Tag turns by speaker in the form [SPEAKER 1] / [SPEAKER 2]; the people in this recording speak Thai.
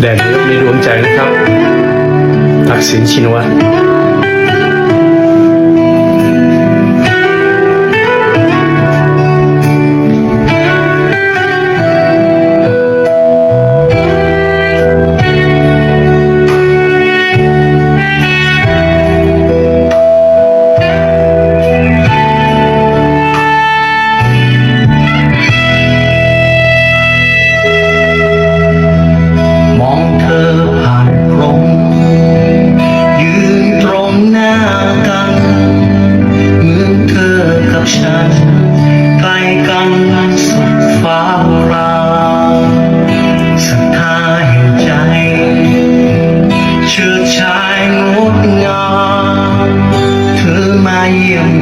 [SPEAKER 1] แด่นายกในดวงใจนะครับ ทักษิณชินวัตร Maria